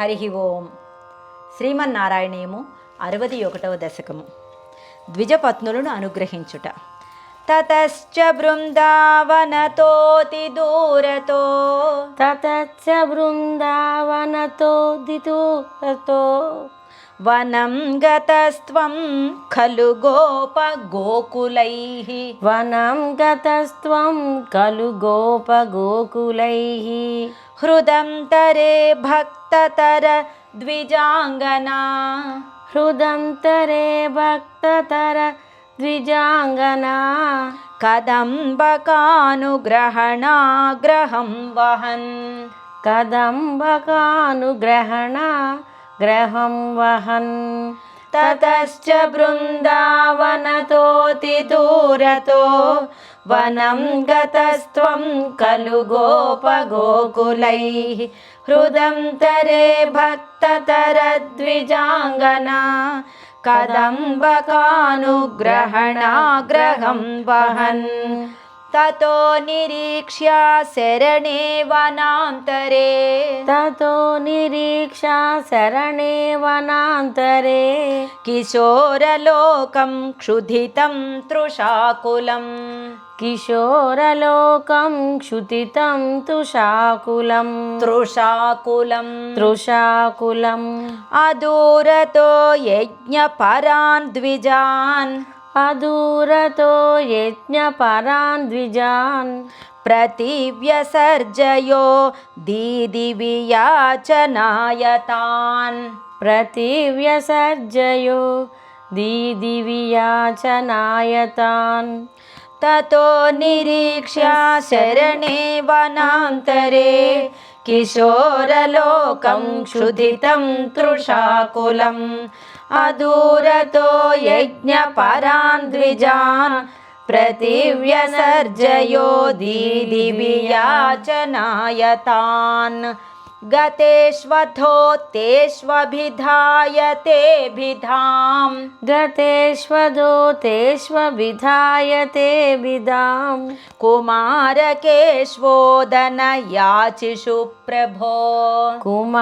హరి ఓం. శ్రీమన్నారాయణీయము అరవది ఒకటవ దశకము. ద్విజపత్నులను అనుగ్రహించుట. తతశ్చ బృందావనతోతి దూరతో. తతచ్చ బృందావనతో దితూరతో వనం గతస్త్వం ఖలు గోప గోకులై. వనం గతస్త్వం కలు గోప గోకులైః. हृदं तरे भक्ततर द्विजाङ्गना। हृदं तरे भक्ततर द्विजाङ्गना। कदम्बकानुग्रहणाग्रहं वहन्। कदम्बकानुग्रहणा ग्रहं वहन्। ततश्च बृन्दावनतोऽतिदूरतो वनं गतस्त्वं खलु गोपगोकुलैः। हृदं तरे भक्ततरद्विजाङ्गना। कदम्बकानुग्रहणाग्रहं वहन्। తతో నిరీక్ష్య శరణే వనాంతరే తతో నిరీక్షా శరణే వనాంతరే కిశోరలోకం క్షుధితం తృషాకులం కిశోరలోకం క్షుతితం తుషాకులం తృషాకులం తృషాకులం అదూరతో యజ్ఞపరాన్ ద్విజాన్ अदूरतो यज्ञपरान् द्विजान् प्रतिव्यसर्जयो दीदिवियाचनायतान्। प्रतिव्यसर्जयो दीदिवियाचनायतान्। ततो निरीक्षा शरणे वनान्तरे किशोरलोकं क्षुधितं तृषाकुलम्। अदूरतो यज्ञपरान् द्विजान् प्रथिव्यसर्जयो दीदिवि याचनायतान् गतेष्वथोतेष्वभिधायतेऽभिधाम् गतेष्वधोतेष्वभिधायतेऽभिधां कुमारकेष्वोदन याचि प्रभो। कुमारकेशोदन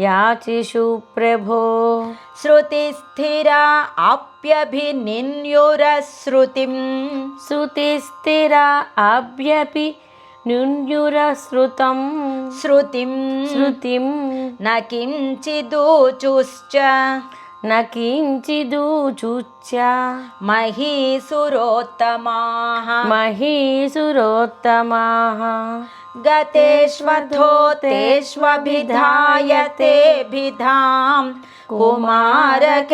ప్రభో. కుమారకేశోదన యాచిషు ప్రభో శృతిస్థిరా అప్యభినిన్యురశ్రుతిం శృతిస్థిర అభ్యపి న్యున్యురశ్రుతం శృతిం. శృతిం. న కించిదూచుశ్చ. న కించిదూచుచ్చ మహీసురోత్తమాః మహీసురోత్తమాః గతేష్వథోతేష్వభిధాయ తేభిధాం కుమారకేష్వోదన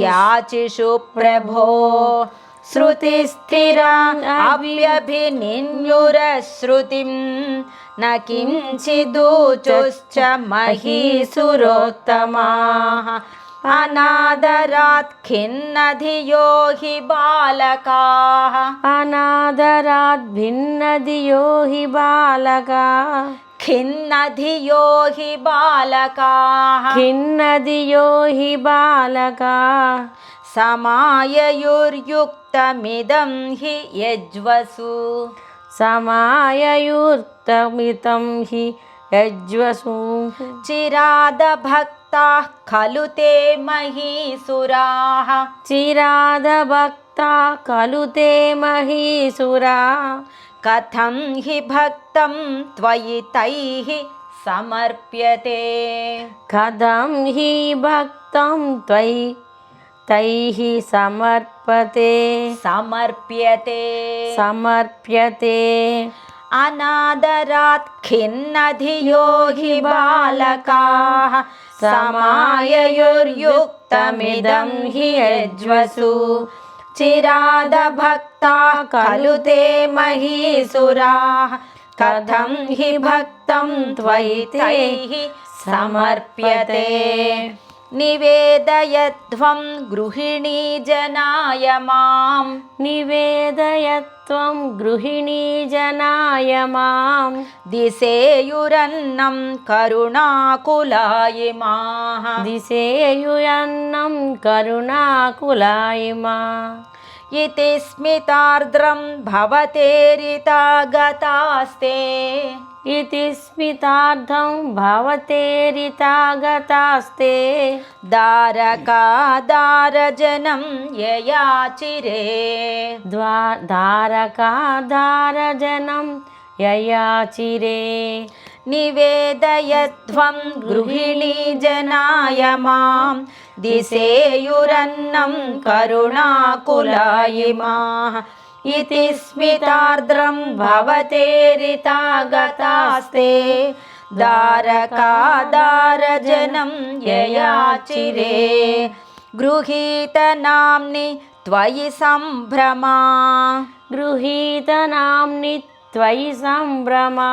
యాచిషు ప్రభో శృతిస్థిరా అవ్యభినిన్యురశ్రుతిం న కించిదూచుశ్చ మహీసురోత్తమాः అనాదరాత్ ఖిన్నధియో హి బాలకాः. అనాదరాద్ భిన్నదియో హి బాలకా. ఖిన్నధియో హి బాలకాः. ఖిన్నదియో హి బాలకా సమాయయుర్యుక్తమిదం హి యజ్వసు. సమాయయుర్తమితం చిరాదభక్తాः ఖలు తే మహీసురాः. చిరాదభక్తా ఖలు తే మహీసురా. కథం హి భక్తం త్వయి తైః సమర్ప్యతే. కథం హి భక్తం త్వయి తైః సమర్పతే. సమర్ప్యతే. సమర్ప్యతే. अनादरात् खिन्नधियो हि बालकाः समाययुर्युक्तमिदं हि यज्वसु। चिरादभक्ताः खलु ते महीसुराः। कथं हि भक्तं त्वयि तैः समर्प्यते? నివేదయధ్వం గృహిణీ జనాయ మాం నివేదయత్వం గృహిణీ జనాయ మాం దిశేయురన్నం కరుణాకులాయి మాః దిశేయుయన్నం కరుణాకులాయిమా इति स्मितार्द्रं भवतेरिता गतास्ते इति स्मितार्थं भवतेरितागतास्ते दारकादारजनं ययाचिरे द्वा दारकादारजनं ययाचिरे निवेदयध्वं गृहिणी जनाय मां दिसेयुरन्नं करुणाकुलायिमाः इति स्मितार्द्रं भवतेरितागतास्ते दारकादारजनं ययाचिरे गृहीतनाम्नि त्वयि सम्भ्रमा गृहीतनाम्नि त्वयि सम्भ्रमा।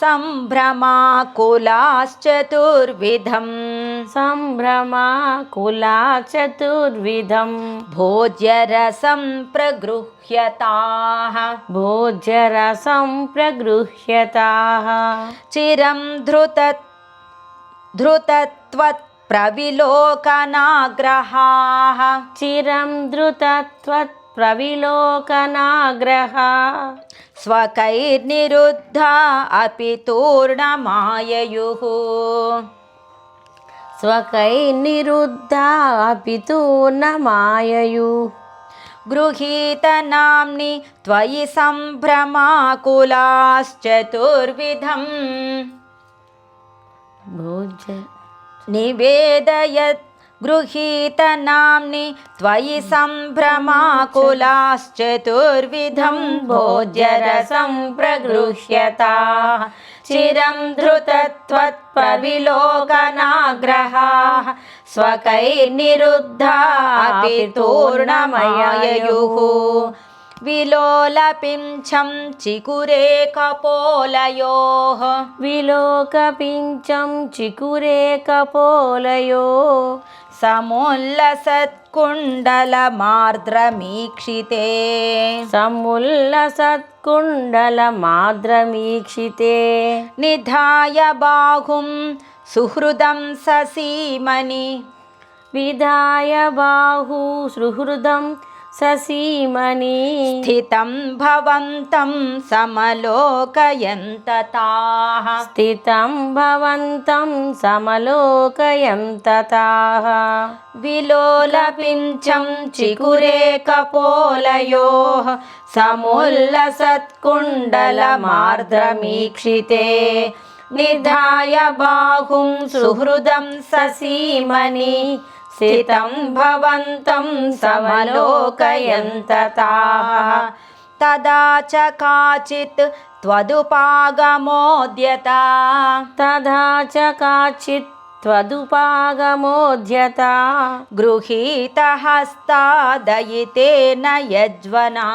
सम्भ्रमाकुलाश्चतुर्विधम् सम्भ्रमाकुला चतुर्विधं भोज्यरसं प्रगृह्यताः। भोज्यरसं प्रगृह्यताः। चिरं धृत धृतत्वत् प्रविलोकनाग्रहाः चिरं धृतत्वत् प्रविलोकनाग्रहा स्वकैर्निरुद्धा अपि तूर्णमाययुः। स्वकैर्निरुद्धा अपि तु न माययुः गृहीतनाम्नि त्वयि सम्भ्रमाकुलाश्चतुर्विधम्। भोज्य निवेदयत् गृहीतनाम्नि त्वयि सम्भ्रमाकुलाश्चतुर्विधं भोज्यरसं प्रगृह्यताः। चिरं धृतत्वत्प्रविलोकनाग्रहाः स्वकैर्निरुद्धा अपि तूर्णमययुः। विलोलपिञ्छं चिकुरे कपोलयोः। विलोकपिञ्चं चिकुरे कपोलयो समुल्लसत्कुण्डलमार्द्रमीक्षिते समुल्लसत्कुण्डलमाद्रमीक्षिते निधाय बाहुं सुहृदं ससीमनि विधाय बाहु सुहृदं ససీమని స్థితం భవంతం సమలోకయంత స్థితం భవంతం సమలోకయంత విలోలపించం చికురేకపోలయో సముల్లసత్కుండలమార్ద్రమీక్షితే నిధాయ బాహుం సుహృదం ససీమని स्थितं भवन्तं समलोकयन्तताः तदा च काचित् त्वदुपागमोद्यता तथा च काचित् त्वदुपागमोद्यता गृहीतहस्तादयितेन यज्वना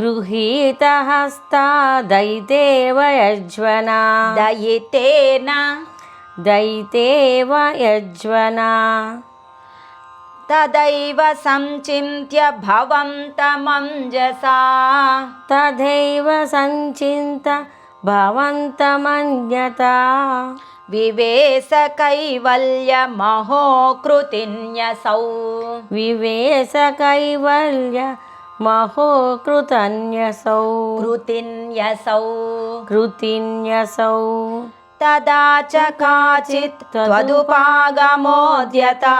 गृहीतहस्ता दैतेव यज्वना दयितेन दैतेव यज्वना तदैव सञ्चिन्त्य भवन्तमञ्जसा तथैव सञ्चिन्त्य भवन्तमन्यथा विवेशकैवल्य महोकृतिन्यसौ विवेशकैवल्य महो कृतन्यसौ। कृतिन्यसौ। कृतिन्यसौ। तदा च काचित् त्वदुपागमोद्यता।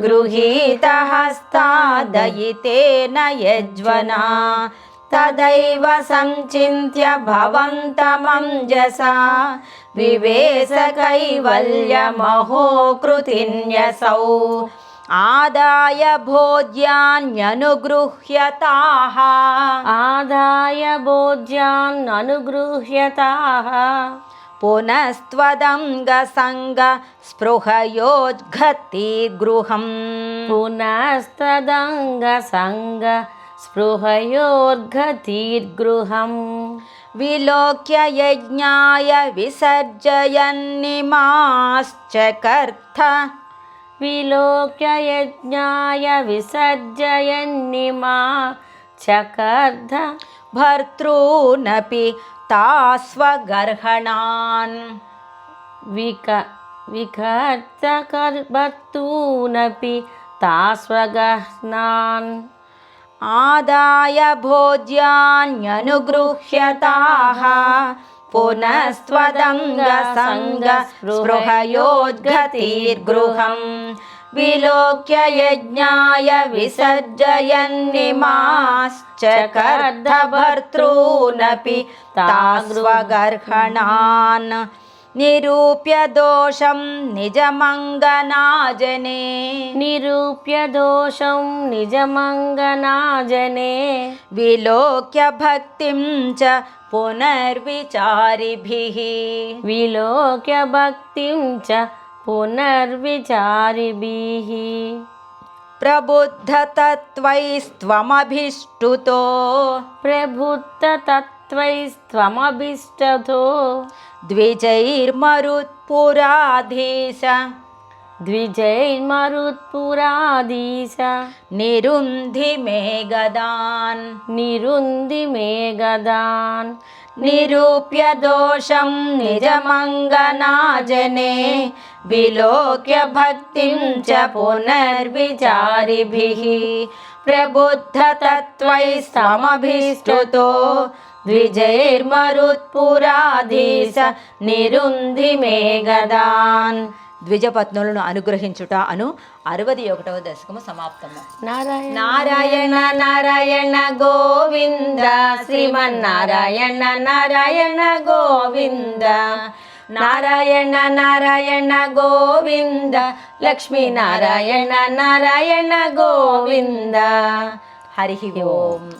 गृहीतहस्तादयितेन यज्वना तदैव सञ्चिन्त्य भवन्तमञ्जसा विवेशकैवल्यमहोकृतिन्यसौ आदाय भोज्यान्यनुगृह्यताः आदाय बोज्यान् पुनस्त्वदङ्गसङ्गस्पृहयोद्घति गृहं पुनस्तदङ्गसङ्ग स्पृहयोर्घतिर्गृहम् विलोक्य यज्ञाय विसर्जयन्निमाश्च कर्थ विलोक्य यज्ञाय विसर्जयन्निमा चकर्ध भर्तॄनपि तास्वगर्हणान्। विक विकर्तकभर्तूनपि तास्वगह्नान् आदाय भोज्यान्यनुगृह्यताः पुनस्त्वदङ्गसङ्गस्पृहयोद्गतिर्गृहम्। विलोक्ययज्ञाय विसर्जयन्निमाश्च कर्धभर्तॄनपि तास्वगर्हणान् निरूप्य दोषं निजमङ्गनाजने। निरूप्य दोषं निजमङ्गनाजने। विलोक्य भक्तिं च पुनर्विचारिभिः। विलोक्य भक्तिं च చ పునర్విచారిభిः. ప్రబుద్ధతత్వైస్త్వమభిష్టుతో. ప్రబుద్ధతత్వైస్త్వమభిష్టతో. ద్విజైర్మరుత్పురాధీశ. ద్విజైర్మరుత్పురాధీశ. నిరుంధి మే గదాన్ నిరుంది మే గదాన్ నిరూప్య దోషం విలోక్య భక్తిం చ పునర్విచారిభిः ప్రబుద్ధతత్వైస్తమభిష్టుతో ద్విజైర్మరుత్పురాధీశ నిరుంధి మే గదాన్ ద్విజపత్నులను అనుగ్రహించుట అను అరవది ఒకటవ దశకము సమాప్తము. నారాయణ నారాయణ నారాయణ గోవింద శ్రీమన్నారాయణ నారాయణ గోవింద నారాయణ నారాయణ గోవింద లక్ష్మీ నారాయణ నారాయణ గోవింద. హరి ఓం.